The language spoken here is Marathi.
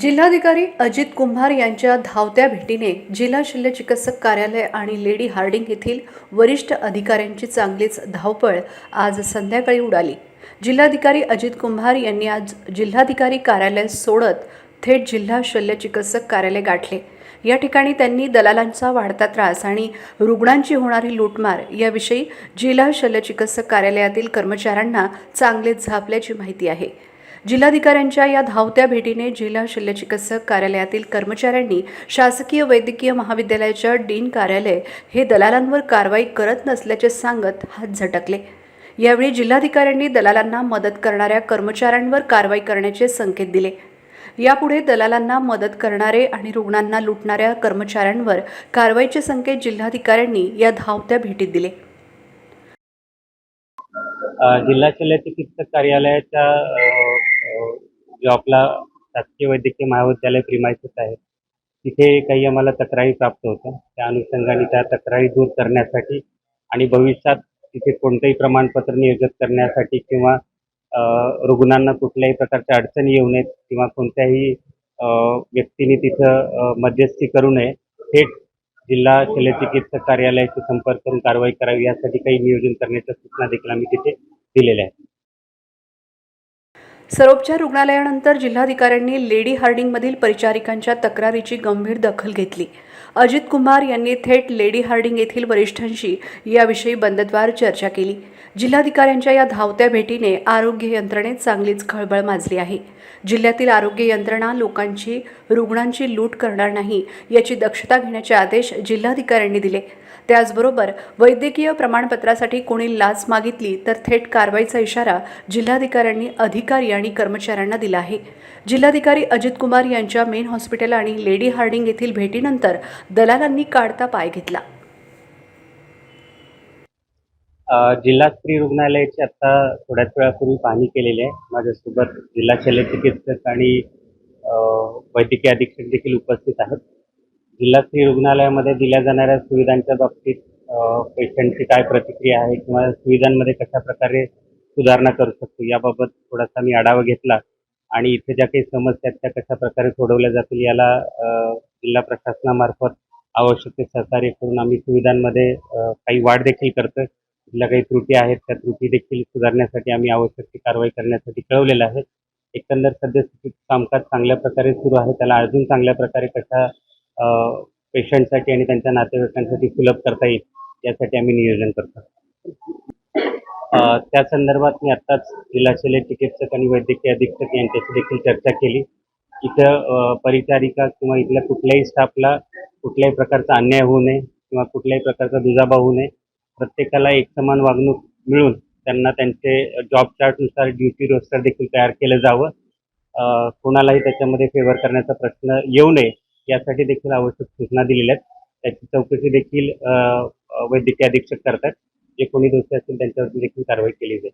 जिल्हाधिकारी अजित कुंभार यांच्या धावत्या भेटीने जिल्हा शल्य चिकित्सक कार्यालय आणि लेडी हार्डिंग येथील वरिष्ठ अधिकाऱ्यांची चांगलीच धावपळ आज संध्याकाळी उडाली. जिल्हाधिकारी अजित कुंभार यांनी आज जिल्हाधिकारी कार्यालय सोडत थेट जिल्हा शल्य चिकित्सक कार्यालय गाठले. या ठिकाणी त्यांनी दलालांचा वाढता त्रास आणि रुग्णांची होणारी लूटमार याविषयी जिल्हा शल्य चिकित्सक कार्यालयातील कर्मचाऱ्यांना चांगलेच झापल्याची माहिती आहे. जिल्हाधिकाऱ्यांच्या या धावत्या भेटीने जिल्हा शल्यचिकित्सक कार्यालयातील कर्मचाऱ्यांनी शासकीय वैद्यकीय महाविद्यालयाच्या डीन कार्यालय हे दलालांवर कारवाई करत नसल्याचे सांगत हात झटकले. यावेळी जिल्हाधिकाऱ्यांनी दलालांना मदत करणाऱ्या कर्मचाऱ्यांवर कारवाई करण्याचे संकेत दिले. यापुढे दलालांना मदत करणारे आणि रुग्णांना लुटणाऱ्या कर्मचाऱ्यांवर कारवाईचे संकेत जिल्हाधिकाऱ्यांनी या धावत्या भेटीत दिले. जिल्हा शल्य चिकित्सक कार्यालयाच्या जो आपला शासकीय वैद्यकीय महाविद्यालय प्रिमायसेस आहे तिथे काही आम्हाला तक्रारी प्राप्त होत्या. त्या अनुषंगाने त्या तक्रारी दूर करण्यासाठी आणि भविष्यात तिथे कोणतंही प्रमाणपत्र नियोजित करण्यासाठी किंवा रुग्णांना कुठल्याही प्रकारच्या अडचणी येऊ नयेत किंवा कोणत्याही व्यक्तीने तिथं मध्यस्थी करू नये थेट जिल्हा शल्यचिकित्सक कार्यालयाशी संपर्क करून कारवाई करावी यासाठी काही नियोजन करण्याच्या सूचना देखील आम्ही तिथे दिलेल्या आहेत. सर्वोपचार रुग्णालयानंतर जिल्हाधिकाऱ्यांनी लेडी हार्डिंगमधील परिचारिकांच्या तक्रारीची गंभीर दखल घेतली. अजित कुमार यांनी थेट लेडी हार्डिंग येथील वरिष्ठांशी याविषयी बंदद्वार चर्चा केली. जिल्हाधिकाऱ्यांच्या या धावत्या भेटीने आरोग्य यंत्रणेत चांगलीच खळबळ माजली आहे. जिल्ह्यातील आरोग्य यंत्रणा लोकांची रुग्णांची लूट करणार नाही याची दक्षता घेण्याचे आदेश जिल्हाधिकाऱ्यांनी दिले. त्याचबरोबर वैद्यकीय प्रमाणपत्रासाठी कोणी लाच मागितली तर थेट कारवाईचा इशारा जिल्हाधिकाऱ्यांनी अधिकारी आणि कर्मचाऱ्यांना दिला आहे. जिल्हाधिकारी अजित कुमार यांच्या मेन हॉस्पिटल आणि लेडी हार्डिंग येथील भेटीनंतर दलालांनी काढता पाय घेतला. जिल्हा स्त्री रुग्णालयाची आता थोड्याच वेळापूर्वी पाहणी केलेली आहे. माझ्यासोबत जिल्हा शल्यचिकित्सक आणि वैद्यकीय अधीक्षक देखील उपस्थित आहेत. जिल्हा स्त्री रुग्णालयामध्ये दिल्या जाणाऱ्या सुविधांच्या बाबतीत पेशंटची काय प्रतिक्रिया आहे किंवा सुविधांमध्ये कशा प्रकारे सुधारणा करू शकतो याबाबत थोडासा मी आढावा घेतला. आणि इथे ज्या काही समस्या आहेत त्या कशा प्रकारे सोडवल्या जातील याला जिल्हा प्रशासनामार्फत आवश्यक ते सहकार्य करून आम्ही सुविधांमध्ये काही वाढ देखील करतोय. तिथल्या काही त्रुटी आहेत त्या त्रुटी देखील सुधारण्यासाठी आम्ही आवश्यक ती कारवाई करण्यासाठी कळवलेलं आहे. एकंदर सद्यस्थितीत कामकाज चांगल्या प्रकारे सुरू आहे त्याला अजून चांगल्या प्रकारे कशा पेशंटसाठी आणि त्यांच्या नातेवाईकांसाठी सुलभ करता येईल यासाठी आम्ही नियोजन करतो. त्या संदर्भात मी आत्ताच जिल्हा शल्य चिकित्सक आणि वैद्यकीय अधीक्षक यांच्याशी देखील चर्चा केली. इथं परिचारिका किंवा इथल्या कुठल्याही स्टाफला कुठल्याही प्रकारचा अन्याय होऊ नये किंवा कुठल्याही प्रकारचा दुजाबा होऊ नये. प्रत्येकाला एक समान वागणूक मिळून त्यांना त्यांचे जॉब चार्टनुसार ड्युटी रोस्टर देखील तयार केलं जावं. कोणालाही त्याच्यामध्ये फेवर करण्याचा प्रश्न येऊ नये. यासाठी देखील आवश्यक सूचना दिलेल्या आहेत. त्याची चौकशी देखील अ, वैद्यकीय अधीक्षक करतात जे कोणी दोषी असतील त्यांच्यावरती देखील कारवाई केली जाईल.